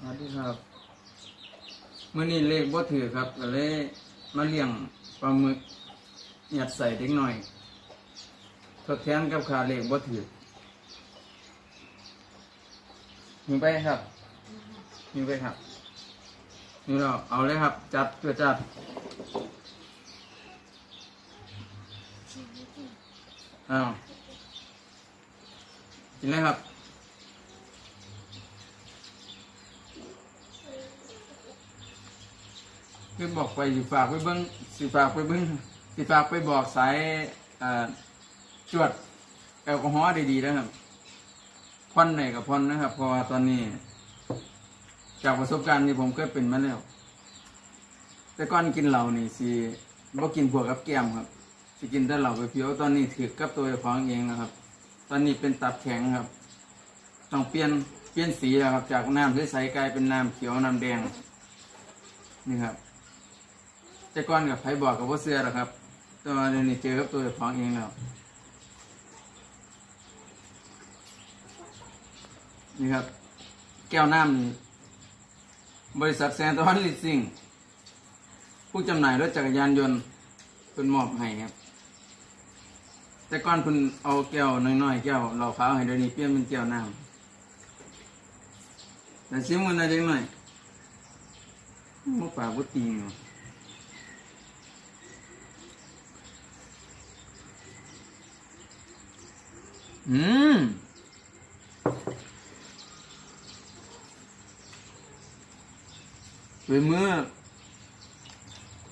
สวัสดีครับเมื้อนี้เลขบ่ถือครับก็เลยมาเลี้ยงปลาหมึกยัดใส่เด็กหน่อย ทดแทนกับค่าเลขบ่ถือมีไปครับมีไปครับ นี่เราเอาเลยครับ จับเพื่อจับอ้าวกินเลยครับ คือบอกไปสิฝากไปเบิ้งสิฝากไปเบิ้งสิฝากไปบอกสายจวดแอลกอฮอล์ดีๆนะครับพ่อนไหนกับพ่อนนะครับ เพราะว่าตอนนี้ จากประสบการณ์ที่ผมเคยเป็นมาแล้ว แต่ก่อนกินเหล้านี่สิบ่กินพวกกับแก้มครับสิกินแต่เหล้าไปเพียวตอนนี้ถือกับตัวเจ้าของเองนะครับ ตอนนี้เป็นตับแข็งครับ ต้องเปลี่ยนเปลี่ยนสีแล้วครับ จากน้ำใสๆกลายเป็นน้ำเขียวน้ำแดงนี่ครับ แต่ก่อนกับไผบอกกับว่าเสื้อหรอกครับแตัวาเดี๋ยวนี้เจอกับตัวเจ้าของเองแล้วนี่ครับ แก้วน้ำนี่บริษัทแซนตะวันลิสซิ่ง ผู้จำหน่ายรถจักรยานยนต์เป็นมอบให้ครับ แต่ก่อนเพิ่นเอาแก้วน้อยๆแก้วเหล้าขาวให้เดี๋ยวนี้เปลี่ยนเป็นแก้วน้ำแต่ซิมมันอะไรหน่อยมุกปากบุติงเนาะ อืมเป็นมือ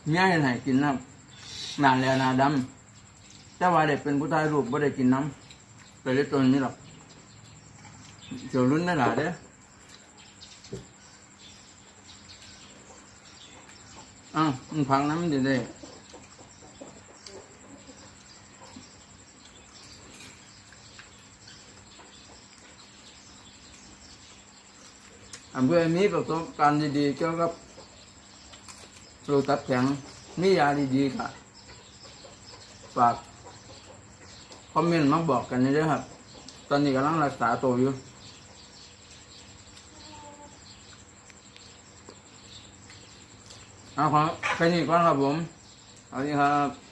เมียเห็นให้กินน้ำนานแล้วนาดำแต่ว่าเด็กเป็นผู้ชายรูปไม่ได้กินน้ำแต่เล็กตัวนี้หรอกเจียวรุ่นนั่นหละเด้ออ้าวมันพังน้ำเดี๋ยวได้ อำ เภอมีประสบการณ์ดีๆเกี่ยวกับโรคตับแข็งมียาดีๆค่ะฝากคอมเมนต์มาบอกกันด้วยครับ ตอนนี้กำลังรักษาตัวอยู่เอาครับแค่นี้ก่อนครับผมสวัสดีครับ